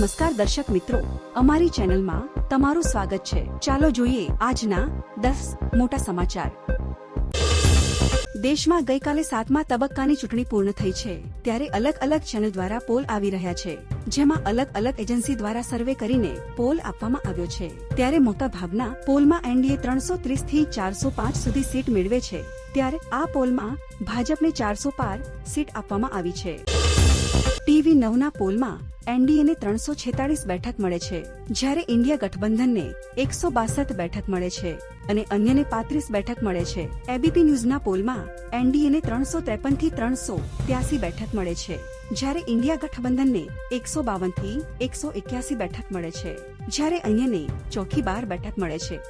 નમસ્કાર દર્શક મિત્રો. અમારી ચેનલમાં તમારું સ્વાગત છે. ચાલો જોઈએ આજના દસ મોટા સમાચાર. દેશમાં ગઈકાલે સાતમા તબક્કાની ચૂંટણી પૂર્ણ થઈ છે. ત્યારે અલગ અલગ ચેનલ દ્વારા પોલ આવી રહ્યા છે. જેમાં અલગ અલગ એજન્સી દ્વારા સર્વે કરીને પોલ આપવામાં આવ્યો છે. ત્યારે મોટા ભાગના પોલમાં એનડીએ ત્રણસો ત્રીસથી ચારસો પાંચ સુધી સીટ મેળવે છે. ત્યારે આ પોલમાં ભાજપને ચારસો પાર સીટ આપવામાં આવી છે. ટીવી નવના પોલમાં એનડીએને ત્રણસો છેતાળીસ બેઠક મળે છે. જ્યારે ઇન્ડિયા ગઠબંધનને એકસો બાસઠ બેઠક મળે છે અને અન્યને પાંત્રીસ બેઠક મળે છે. એબીપી ન્યૂઝના પોલમાં એનડીએને ત્રણસો ત્રેપનથી ત્રણસો ત્યાસી બેઠક મળે છે. જ્યારે ઇન્ડિયા ગઠબંધનને એકસો બાવનથી એકસો એક્યાસી બેઠક મળે છે. જ્યારે અન્યને ચોથી બાર બેઠક મળે છે.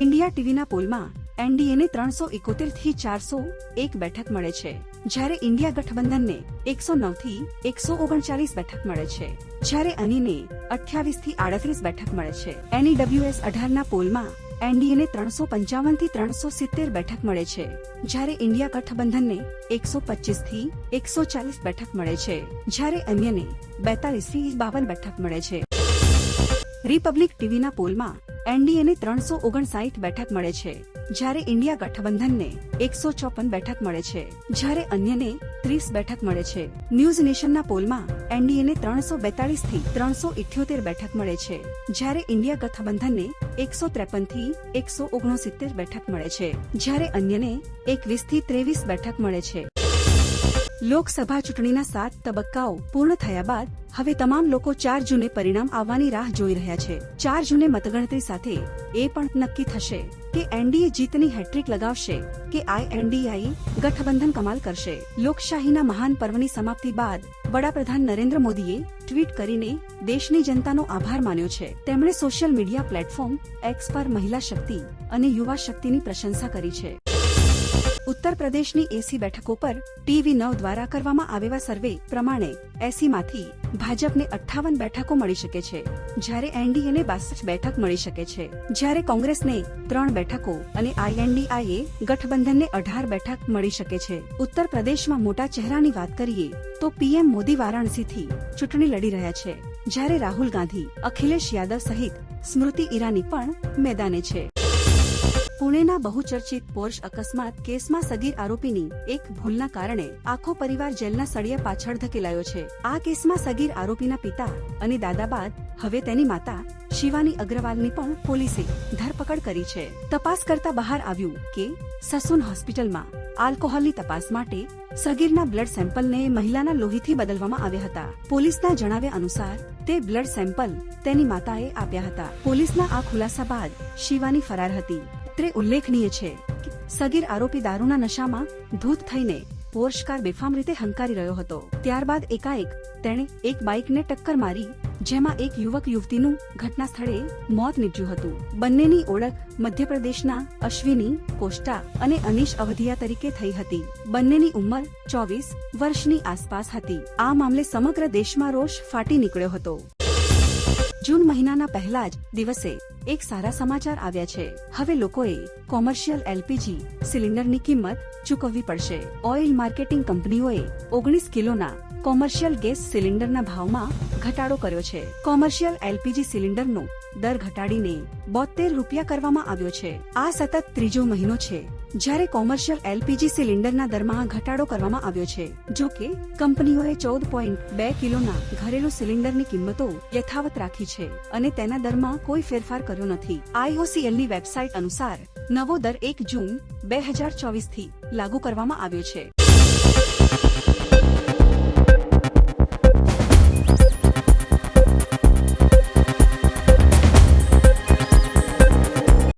ઇન્ડિયા ટીવીના પોલમાં એનડીએને ત્રણસો ઇકોતેરથી ચારસો એક બેઠક મળે છે. જ્યારે ઇન્ડિયા ગઠબંધનને એકસો નવથી એકસો ઓગણચાલીસ બેઠક મળે છે, જ્યારે અનીને અઠ્યાવીસથી આડત્રીસ બેઠક મળે છે. એનઈડબ્લ્યુએસ અઢારના પોલમાં એનડીએને ત્રણસો પંચાવનથી ત્રણસો સિત્તેર બેઠક મળે છે, જ્યારે ઇન્ડિયા ગઠબંધનને એકસો પચીસથી એકસો ચાલીસ બેઠક મળે છે, જ્યારે અન્યને બેતાલીસથી બાવન બેઠક મળે છે. રિપબ્લિક ટીવીના પોલમાં એનડીએને ત્રણસો ઓગણસાઠ બેઠક મળે છે. જ્યારે ઇન્ડિયા ગઠબંધનને એકસો ચોપન બેઠક મળે છે. જ્યારે અન્યને ત્રીસ બેઠક મળે છે. ન્યૂઝ નેશનના પોલમાં એનડીએને ત્રણસો બેતાળીસથી ત્રણસો ઇઠ્યોતેર બેઠક મળે છે. જ્યારે ઇન્ડિયા ગઠબંધનને એકસો ત્રેપનથી એકસો ઓગણસિત્તેર બેઠક મળે છે. જ્યારે અન્યને એકવીસથી ત્રેવીસ બેઠક મળે છે. લોકસભા ચૂંટણીના સાત તબક્કાઓ પૂર્ણ થયા બાદ હવે તમામ લોકો ચાર જૂને પરિણામ આવવાની રાહ જોઈ રહ્યા છે. ચાર જૂને મતગણતરી સાથે એ પણ નક્કી થશે કે એનડીએ જીતની હેટ્રિક લગાવશે કે આઈએનડીઆઈ ગઠબંધન કમાલ કરશે. લોકશાહીના મહાન પર્વની સમાપ્તિ બાદ વડાપ્રધાન નરેન્દ્ર મોદીએ ટ્વીટ કરીને દેશની જનતાનો આભાર માન્યો છે. તેમણે સોશિયલ મીડિયા પ્લેટફોર્મ એક્સ પર મહિલા શક્તિ અને યુવા શક્તિની પ્રશંસા કરી છે. ઉત્તર પ્રદેશની એસી બેઠકો પર ટીવી નવ દ્વારા કરવામાં આવેલા સર્વે પ્રમાણે એસીમાંથી ભાજપને અઠ્ઠાવન બેઠકો મળી શકે છે. જ્યારે એનડીએને બાસઠ બેઠક મળી શકે છે. જ્યારે કોંગ્રેસને ત્રણ બેઠકો અને આઈએનડીઆઈએ ગઠબંધનને અઢાર બેઠક મળી શકે છે. ઉત્તર પ્રદેશમાં મોટા ચહેરાની વાત કરીએ તો પીએમ મોદી વારાણસીથી ચૂંટણી લડી રહ્યા છે. જ્યારે રાહુલ ગાંધી, અખિલેશ યાદવ સહિત સ્મૃતિ ઈરાની પણ મેદાને છે. પુણેના બહુચર્ચિત પોર્શ અકસ્માત કેસમાં સગીર આરોપીની એક ભૂલના કારણે આખો પરિવાર જેલના સળિયા પાછળ ધકેલાયો છે. આ કેસમાં સગીર આરોપીના પિતા અને દાદા બાદ હવે તેની માતા શિવાની અગ્રવાલની પણ પોલીસે ધરપકડ કરી છે. તપાસ કરતા બહાર આવ્યું કે સસુન હોસ્પિટલમાં આલ્કોહોલની તપાસ માટે સગીરના બ્લડ સેમ્પલને મહિલાના લોહીથી બદલવામાં આવ્યા હતા. પોલીસના જણાવ્યા અનુસાર તે બ્લડ સેમ્પલ તેની માતાએ આપ્યા હતા. પોલીસના આ ખુલાસા બાદ શિવાની ફરાર હતી. તે ઉલ્લેખનીય છે સગીર આરોપી દારૂના નશામાં ધૂત થઈને પોર્શ કાર બેફામ રીતે હંકારી રહ્યો હતો. ત્યારબાદ એકાએક તેણે એક બાઇકને ટક્કર મારી, જેમાં એક યુવક યુવતીનું ઘટના સ્થળે મોત નીપજ્યું હતું. બંનેની ઓળખ મધ્યપ્રદેશના અશ્વિની કોષ્ટા અને અનીશ અવધિયા તરીકે થઈ હતી. બંનેની ઉંમર ચોવીસ વર્ષની આસપાસ હતી. આ મામલે સમગ્ર દેશમાં રોષ ફાટી નીકળ્યો હતો. જૂન મહિનાના પહેલા જ દિવસે એક સારા સમાચાર આવ્યા છે. હવે લોકોએ કોમર્શિયલ એલપીજી સિલિન્ડરની કિંમત ચૂકવવી પડશે. ઓઇલ માર્કેટિંગ કંપનીઓએ ઓગણીસ કિલોના કોમર્શિયલ ગેસ સિલિન્ડરના ભાવમાં ઘટાડો કર્યો છે. કોમર્શિયલ એલપીજી સિલિન્ડરનો દર ઘટાડીને બોતેર રૂપિયા કરવામાં આવ્યો છે. આ સતત ત્રીજો મહિનો છે. જ્યારે કોમર્શિયલ એલપીજી સિલિન્ડરના દરમાં ઘટાડો કરવામાં આવ્યો છે, જો કે કંપનીઓએ ચૌદ પોઈન્ટ બે કિલોના ઘરેલું સિલિન્ડરની કિંમતો યથાવત રાખી છે અને તેના દરમાં કોઈ ફેરફાર કર્યો નથી. આઈઓસીએલની વેબસાઇટ અનુસાર નવો દર એક જૂન બે હજાર ચોવીસથી લાગુ કરવામાં આવ્યો છે.